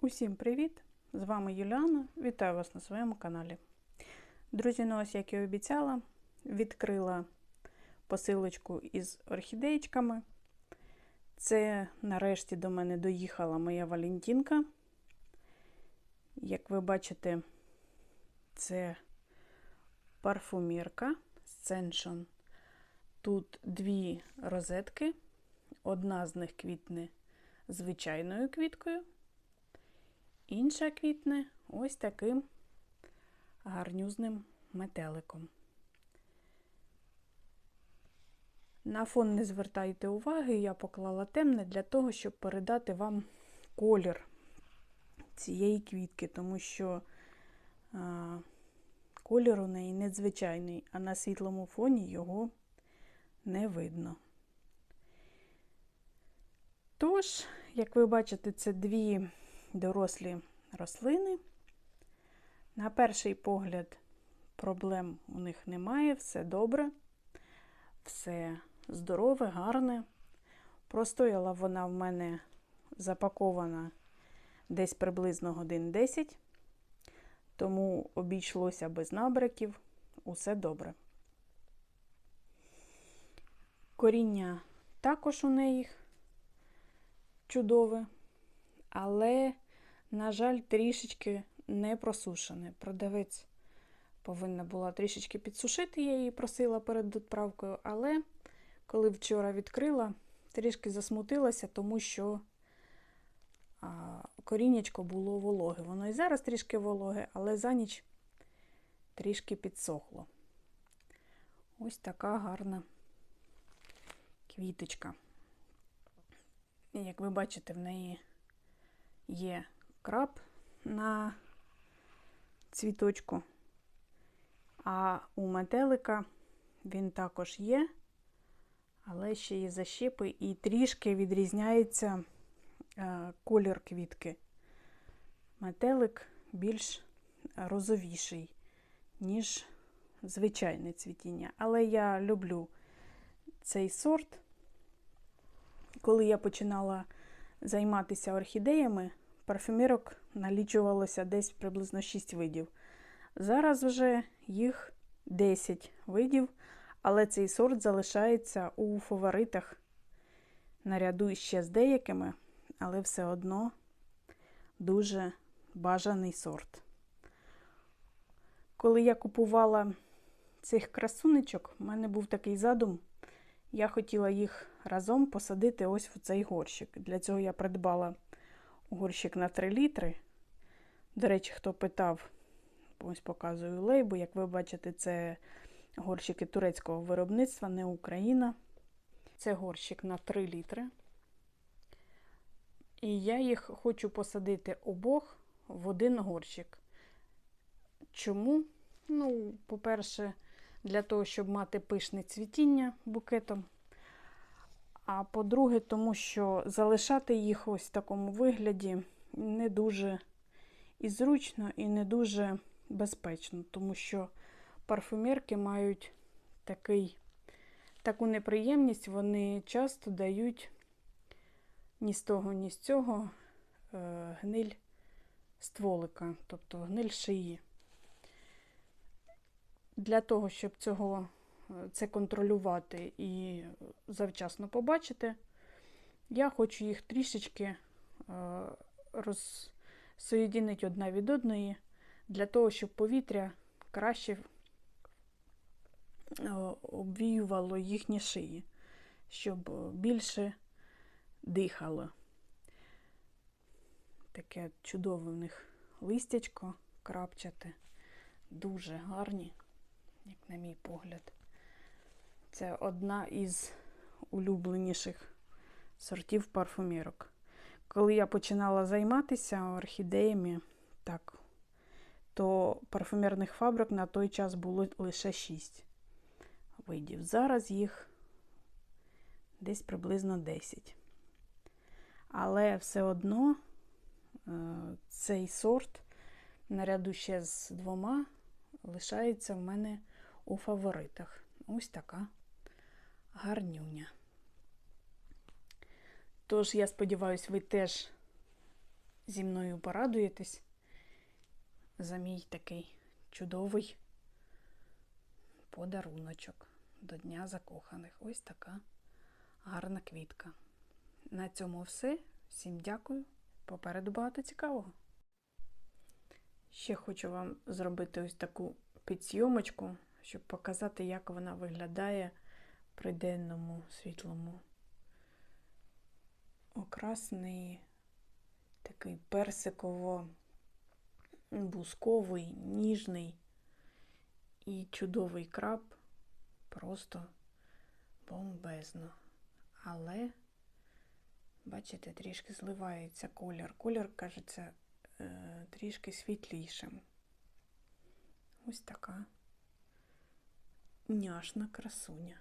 Усім привіт! З вами Юліана. Вітаю вас на своєму каналі. Друзі, ну ось, як і обіцяла, відкрила посилочку із орхідеєчками. Це нарешті до мене доїхала моя Валентинка. Як ви бачите, це парфумірка Scension. Тут дві розетки. Одна з них квітне звичайною квіткою. Інша квітне ось таким гарнюзним метеликом. На фон не звертайте уваги, я поклала темне для того, щоб передати вам колір цієї квітки, тому що а, колір у неї незвичайний, а на світлому фоні його не видно. Тож, як ви бачите, це дві дорослі рослини. На перший погляд, проблем у них немає, все добре, все здорове, гарне. Простояла вона в мене запакована десь приблизно годин 10, тому обійшлося без набряків, усе добре. Коріння також у неї чудове але, на жаль, трішечки не просушене. Продавець повинна була трішечки підсушити, я її просила перед відправкою, але коли вчора відкрила, трішки засмутилася, тому що а, коріннячко було вологе. Воно і зараз трішки вологе, але за ніч трішки підсохло. Ось така гарна квіточка. Як ви бачите, в неї є краб на цвіточку, а у метелика він також є, але ще є защіпи і трішки відрізняється е, колір квітки. Метелик більш розовіший, ніж звичайне цвітіння. Але я люблю цей сорт. Коли я починала займатися орхідеями, парфюмірок налічувалося десь приблизно 6 видів. Зараз вже їх 10 видів, але цей сорт залишається у фаворитах наряду ще з деякими, але все одно дуже бажаний сорт. Коли я купувала цих красунечок, в мене був такий задум. Я хотіла їх разом посадити ось в цей горщик. Для цього я придбала горщик на 3 літри. До речі, хто питав, ось показую лейбу. Як ви бачите, це горщики турецького виробництва, не Україна. Це горщик на 3 літри. І я їх хочу посадити обох в один горщик. Чому? Ну, по-перше, для того, щоб мати пишне цвітіння букетом. А по-друге, тому що залишати їх ось в такому вигляді не дуже і зручно, і не дуже безпечно, тому що парфумерки мають такий, таку неприємність, вони часто дають ні з того, ні з цього е, гниль стволика, тобто гниль шиї. Для того, щоб цього це контролювати і завчасно побачити, я хочу їх трішечки е, розсоєдінити одна від одної, для того, щоб повітря краще е, обвіювало їхні шиї, щоб більше дихало. Таке чудове в них листячко крапчате, дуже гарні, як на мій погляд. Це одна із улюбленіших сортів парфумірок. Коли я починала займатися орхідеями, так, то парфумерних фабрик на той час було лише 6 видів. Зараз їх десь приблизно 10. Але все одно е, цей сорт, наряду ще з двома, лишається в мене у фаворитах. Ось така гарнюня. Тож, я сподіваюся, ви теж зі мною порадуєтесь за мій такий чудовий подаруночок до Дня закоханих. Ось така гарна квітка. На цьому все. Всім дякую. Попереду багато цікавого. Ще хочу вам зробити ось таку підсйомочку, щоб показати, як вона виглядає при денному світлому. Окрасний такий персиково-бусковий, ніжний і чудовий краб. Просто бомбезно. Але, бачите, трішки зливається колір. Колір, кажеться, е, трішки світлішим. Ось така няшна красуня.